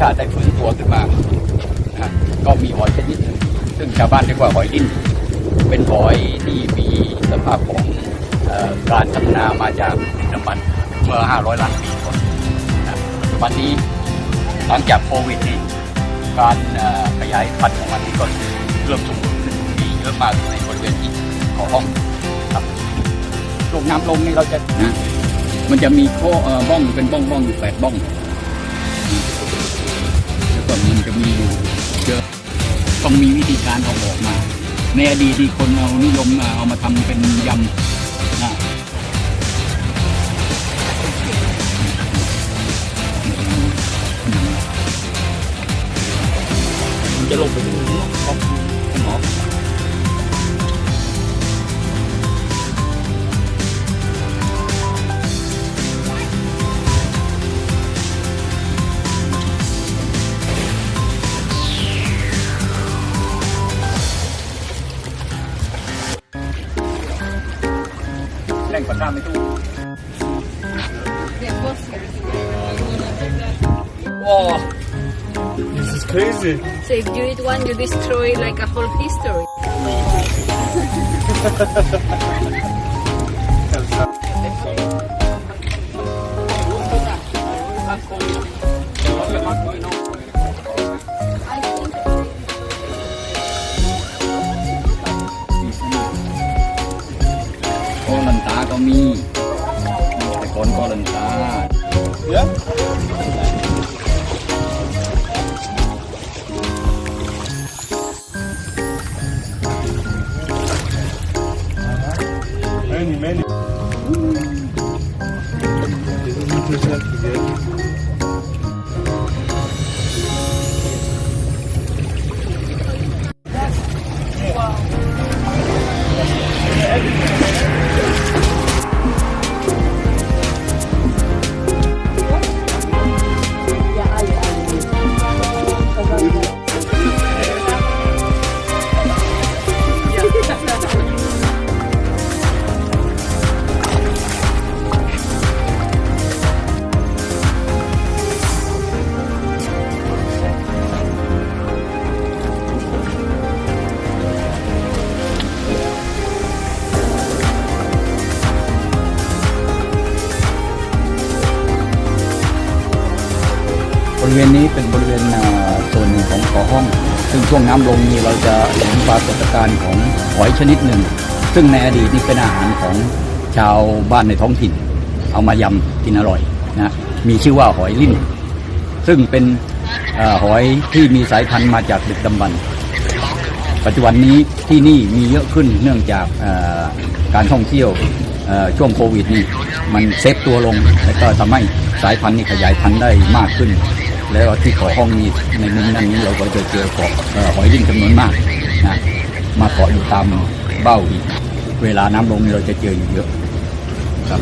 ชาติได้ฟื้นตัวขึ้นมานะก็มีหอยชนิดหนึ่งซึ่งชาวบ้านเรียกว่าหอยลิ้นเป็นหอยที่มีสภาพของอการพัฒนามาจากน้ำมันเมื่อ 500 ล้านปีก่อนนะปัจจุบันนี้หลังจากโควิดนี่การขยายพันธุ์ของมันนี่ก็เริ่มสมบูรณ์ขึ้นมีเยอะมากในบริเวณที่ของห้องครับลงน้ำลงนี่เราจะนะมันจะมีข้อเอ่อบ้องเป็นบ้องบ้องอยู่แปดบ้อง เยอะต้องมีวิธีการเอาออกมา ในอดีตที่คนเอานิยมเอามาทำเป็นยำนะมันจะลงไปถึงของหมอ แรงกว่าหน้าไม่ตู้ Wow. This is crazy. So if you eat one, you destroy like a whole history. กอลันตาก็มี แต่ก่อนกอลันตาเยอะเมนี่เมนี่ บริเวณนี้เป็นบริเวณส่วนหนึ่งของเกาะห้อง ซึ่งช่วงน้ำลงนี้เราจะเห็นปรากฏการณ์ของหอยชนิดหนึ่ง ซึ่งในอดีตนี่เป็นอาหารของชาวบ้านในท้องถิ่น เอามายำกินอร่อยนะมีชื่อว่าหอยลิ้น ซึ่งเป็นออหอยที่มีสายพันธุ์มาจากดึกดำบรรพ์ ปัจจุบันนี้ที่นี่มีเยอะขึ้นเนื่องจากการท่องเที่ยวช่วงโควิดนี่มันเซฟตัวลง แล้วก็ทำให้สายพันธุ์นี่ขยายพันธุ์ได้มากขึ้น แล้วที่เกาะห้องนี้ในมุมนั้นนี้เราก็จะเจอเกาะหอยลิ้นจำนวนมากนะมาเกาะอยู่ตามเบ้าอีก เวลาน้ำลงเราจะเจออยู่เยอะครับ